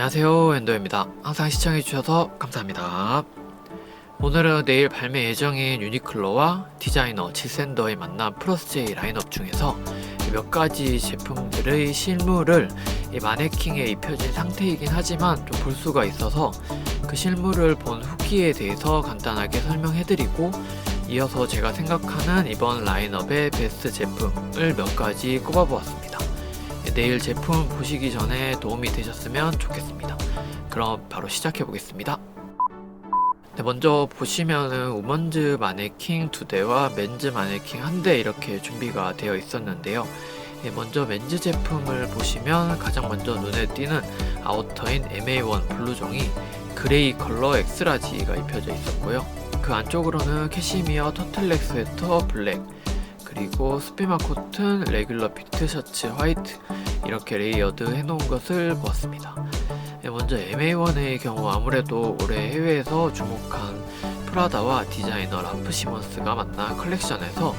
안녕하세요 엔도입니다. 항상 시청해주셔서 감사합니다. 오늘은 내일 발매 예정인 유니클로와 디자이너 지샌더의 만남 플러스제이 라인업 중에서 몇 가지 제품들의 실물을 이 마네킹에 입혀진 상태이긴 하지만 좀 볼 수가 있어서 그 실물을 본 후기에 대해서 간단하게 설명해드리고 이어서 제가 생각하는 이번 라인업의 베스트 제품을 몇 가지 꼽아보았습니다. 내일 제품 보시기 전에 도움이 되셨으면 좋겠습니다. 그럼 바로 시작해 보겠습니다. 네, 먼저 보시면은 우먼즈 마네킹 두 대와 맨즈 마네킹 한 대 이렇게 준비가 되어 있었는데요. 네, 먼저 맨즈 제품을 보시면 가장 먼저 눈에 띄는 아우터인 MA1 블루종이 그레이 컬러 엑스라지가 입혀져 있었고요. 그 안쪽으로는 캐시미어 터틀넥 스웨터 블랙 그리고 스피마 코튼 레귤러 피트 셔츠 화이트 이렇게 레이어드 해놓은 것을 보았습니다. 네, 먼저 MA1의 경우 아무래도 올해 해외에서 주목한 프라다와 디자이너 라프 시먼스가 만난 컬렉션에서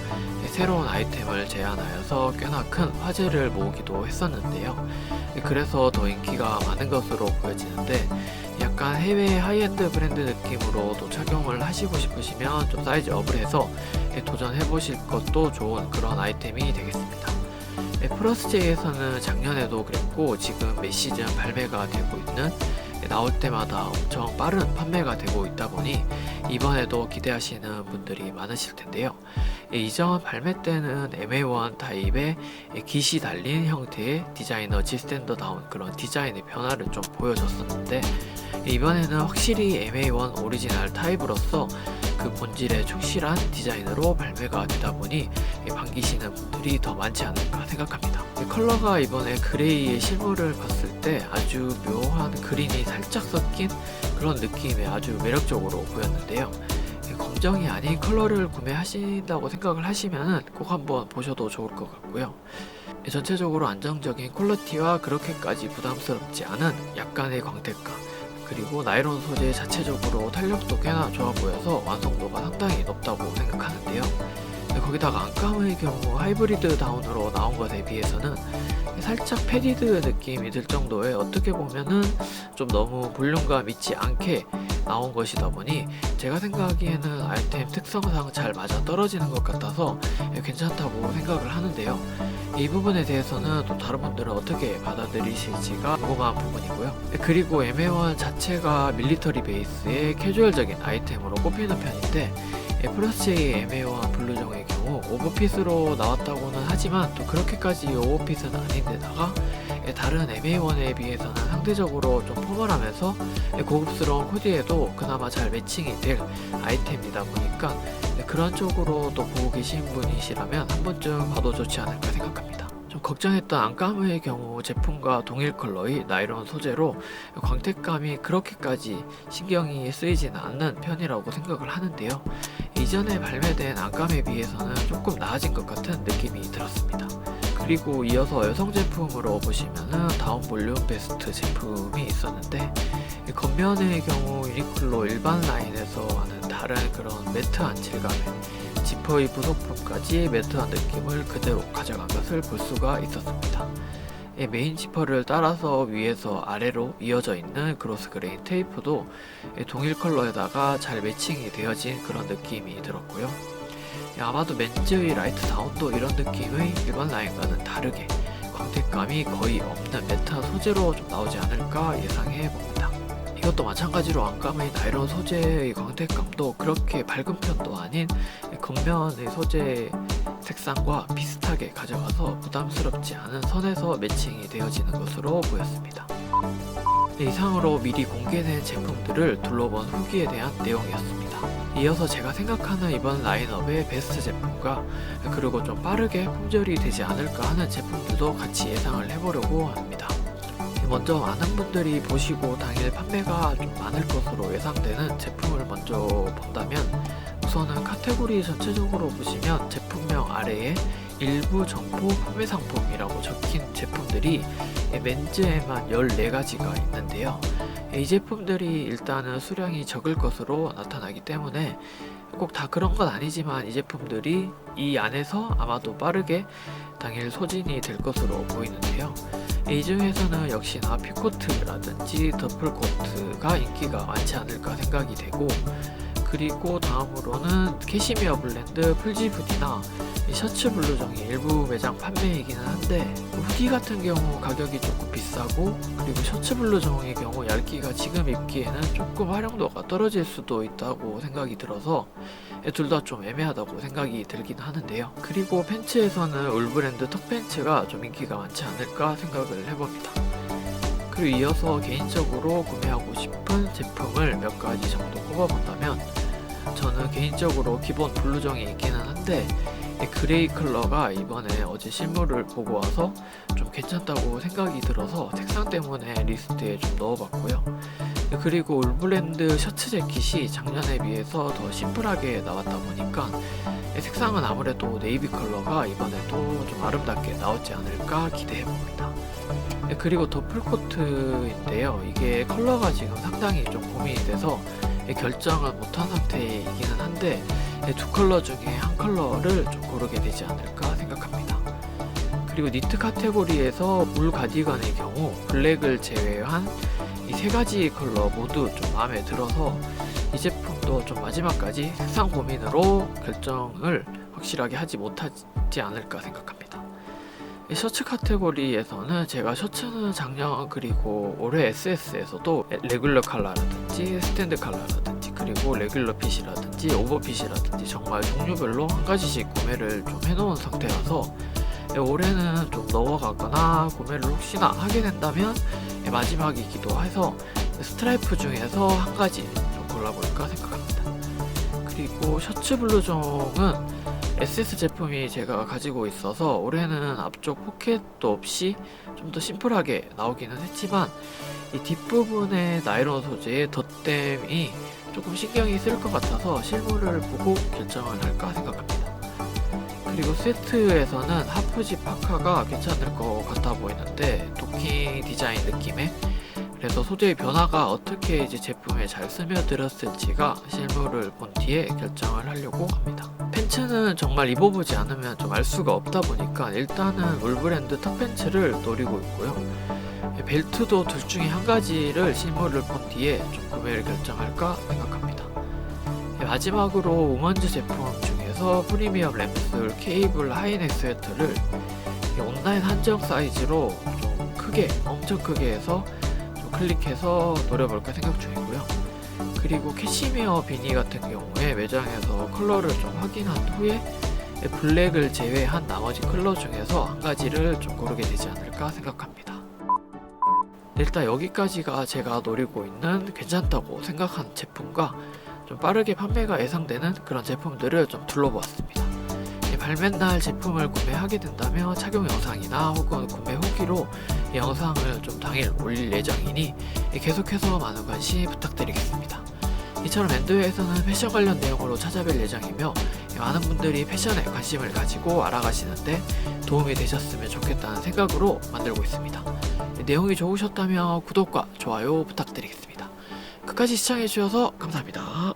새로운 아이템을 제안하여서 꽤나 큰 화제를 모으기도 했었는데요. 그래서 더 인기가 많은 것으로 보여지는데 약간 해외 하이엔드 브랜드 느낌으로도 착용을 하시고 싶으시면 좀 사이즈 업을 해서 도전해 보실 것도 좋은 그런 아이템이 되겠습니다. 네, 플러스제이에서는 작년에도 그랬고 지금 매 시즌 발매가 되고 있는 네, 나올 때마다 엄청 빠른 판매가 되고 있다 보니 이번에도 기대하시는 분들이 많으실 텐데요. 예, 이전 발매 때는 MA1 타입의 깃이 달린 형태의 디자이너 G 스탠더다운 그런 디자인의 변화를 좀 보여줬었는데 이번에는 확실히 MA1 오리지널 타입으로서 그 본질에 충실한 디자인으로 발매가 되다 보니 반기시는 분들이 더 많지 않을까 생각합니다. 컬러가 이번에 그레이의 실물을 봤을 때 아주 묘한 그린이 살짝 섞인 그런 느낌의 아주 매력적으로 보였는데요. 검정이 아닌 컬러를 구매하신다고 생각을 하시면 꼭 한번 보셔도 좋을 것 같고요. 전체적으로 안정적인 퀄리티와 그렇게까지 부담스럽지 않은 약간의 광택감 그리고 나이론 소재 자체적으로 탄력도 꽤나 좋아 보여서 완성도가 상당히 높다고 생각하는데요. 거기다가 안감의 경우 하이브리드 다운으로 나온 것에 비해서는 살짝 패디드 느낌이 들 정도의 어떻게 보면은 좀 너무 볼륨감 있지 않게 나온 것이다 보니 제가 생각하기에는 아이템 특성상 잘 맞아 떨어지는 것 같아서 괜찮다고 생각을 하는데요. 이 부분에 대해서는 또 다른 분들은 어떻게 받아들이실지가 궁금한 부분이고요. 그리고 MA1 자체가 밀리터리 베이스의 캐주얼적인 아이템으로 꼽히는 편인데 플러스J MA1 블루종의 경우 오버핏으로 나왔다고는 하지만 또 그렇게까지 오버핏은 아닌데다가 다른 MA1에 비해서는 상대적으로 좀 포멀하면서 고급스러운 코디에도 그나마 잘 매칭이 될 아이템이다 보니까 그런 쪽으로 또 보고 계신 분이시라면 한 번쯤 봐도 좋지 않을까 생각합니다. 좀 걱정했던 안감의 경우 제품과 동일 컬러의 나이론 소재로 광택감이 그렇게까지 신경이 쓰이지는 않는 편이라고 생각을 하는데요. 이전에 발매된 안감에 비해서는 조금 나아진 것 같은 느낌이 들었습니다. 그리고 이어서 여성 제품으로 보시면은 다운 볼륨 베스트 제품이 있었는데 겉면의 경우 유니클로 일반 라인에서와는 다른 그런 매트한 질감의 지퍼의 부속품까지 매트한 느낌을 그대로 가져간 것을 볼 수가 있었습니다. 메인 지퍼를 따라서 위에서 아래로 이어져 있는 그로스 그레인 테이프도 동일 컬러에다가 잘 매칭이 되어진 그런 느낌이 들었고요. 아마도 맨즈의 라이트 다운도 이런 느낌의 일반 라인과는 다르게 광택감이 거의 없는 매트한 소재로 좀 나오지 않을까 예상해 봅니다. 이것도 마찬가지로 안감의 나이론 소재의 광택감도 그렇게 밝은 편도 아닌 겉면의 소재 색상과 비슷하게 가져가서 부담스럽지 않은 선에서 매칭이 되어지는 것으로 보였습니다. 네, 이상으로 미리 공개된 제품들을 둘러본 후기에 대한 내용이었습니다. 이어서 제가 생각하는 이번 라인업의 베스트 제품과 그리고 좀 빠르게 품절이 되지 않을까 하는 제품들도 같이 예상을 해보려고 합니다. 먼저 많은 분들이 보시고 당일 판매가 좀 많을 것으로 예상되는 제품을 먼저 본다면 우선은 카테고리 전체적으로 보시면 제품명 아래에 일부 점포 판매 상품이라고 적힌 제품들이 멘즈에만 14가지가 있는데요. 이 제품들이 일단은 수량이 적을 것으로 나타나기 때문에 꼭 다 그런 건 아니지만 이 제품들이 이 안에서 아마도 빠르게 당일 소진이 될 것으로 보이는데요. 이 중에서는 역시나 피코트라든지 더플코트가 인기가 많지 않을까 생각이 되고 그리고 다음으로는 캐시미어 블렌드 풀지푸디나 이 셔츠 블루정이 일부 매장 판매이기는 한데 후디 같은 경우 가격이 조금 비싸고 그리고 셔츠 블루정의 경우 얇기가 지금 입기에는 조금 활용도가 떨어질 수도 있다고 생각이 들어서 둘 다 좀 애매하다고 생각이 들긴 하는데요. 그리고 팬츠에서는 울 브랜드 턱 팬츠가 좀 인기가 많지 않을까 생각을 해봅니다. 그리고 이어서 개인적으로 구매하고 싶은 제품을 몇 가지 정도 꼽아본다면 저는 개인적으로 기본 블루정이 있기는 한데 이 그레이 컬러가 이번에 어제 실물을 보고 와서 좀 괜찮다고 생각이 들어서 색상 때문에 리스트에 좀 넣어봤고요. 그리고 울브랜드 셔츠 재킷이 작년에 비해서 더 심플하게 나왔다 보니까 이 색상은 아무래도 네이비 컬러가 이번에도 좀 아름답게 나오지 않을까 기대해 봅니다. 그리고 더플코트인데요. 이게 컬러가 지금 상당히 좀 고민이 돼서 결정을 못한 상태이기는 한데 두 컬러 중에 한 컬러를 좀 고르게 되지 않을까 생각합니다. 그리고 니트 카테고리에서 울 가디건의 경우 블랙을 제외한 이 세 가지 컬러 모두 좀 마음에 들어서 이 제품도 좀 마지막까지 색상 고민으로 결정을 확실하게 하지 못하지 않을까 생각합니다. 이 셔츠 카테고리에서는 제가 셔츠는 작년 그리고 올해 SS에서도 레귤러 컬러라든지 스탠드 컬러라든지 그리고 레귤러 핏이라든지 오버핏이라든지 정말 종류별로 한 가지씩 구매를 좀 해놓은 상태라서 올해는 좀 넘어가거나 구매를 혹시나 하게 된다면 마지막이기도 해서 스트라이프 중에서 한 가지 좀 골라볼까 생각합니다. 그리고 셔츠 블루종은 SS 제품이 제가 가지고 있어서 올해는 앞쪽 포켓도 없이 좀 더 심플하게 나오기는 했지만 이 뒷부분의 나이론 소재의 덧댐이 조금 신경이 쓸 것 같아서 실물을 보고 결정을 할까 생각합니다. 그리고 세트에서는 하프지 파카가 괜찮을 것 같아 보이는데 도킹 디자인 느낌의 그래서 소재의 변화가 어떻게 이제 제품에 잘 스며들었을지가 실물을 본 뒤에 결정을 하려고 합니다. 팬츠는 정말 입어보지 않으면 좀 알 수가 없다 보니까 일단은 울 브랜드 턱 팬츠를 노리고 있고요. 벨트도 둘 중에 한 가지를 실물을 본 뒤에 좀 구매를 결정할까 생각합니다. 마지막으로 우먼즈 제품 중에서 프리미엄 램슬 케이블 하이넥 스웨터를 온라인 한정 사이즈로 좀 크게 엄청 크게 해서 좀 클릭해서 노려볼까 생각 중이고요. 그리고 캐시미어 비니 같은 경우에 매장에서 컬러를 좀 확인한 후에 블랙을 제외한 나머지 컬러 중에서 한 가지를 좀 고르게 되지 않을까 생각합니다. 일단 여기까지가 제가 노리고 있는 괜찮다고 생각한 제품과 좀 빠르게 판매가 예상되는 그런 제품들을 좀 둘러보았습니다. 이 발매날 제품을 구매하게 된다면 착용 영상이나 혹은 구매 후기로 이 영상을 좀 당일 올릴 예정이니 계속해서 많은 관심 부탁드리겠습니다. 이처럼 엔드웨에서는 패션 관련 내용으로 찾아뵐 예정이며 많은 분들이 패션에 관심을 가지고 알아가시는데 도움이 되셨으면 좋겠다는 생각으로 만들고 있습니다. 내용이 좋으셨다면 구독과 좋아요 부탁드리겠습니다. 끝까지 시청해주셔서 감사합니다.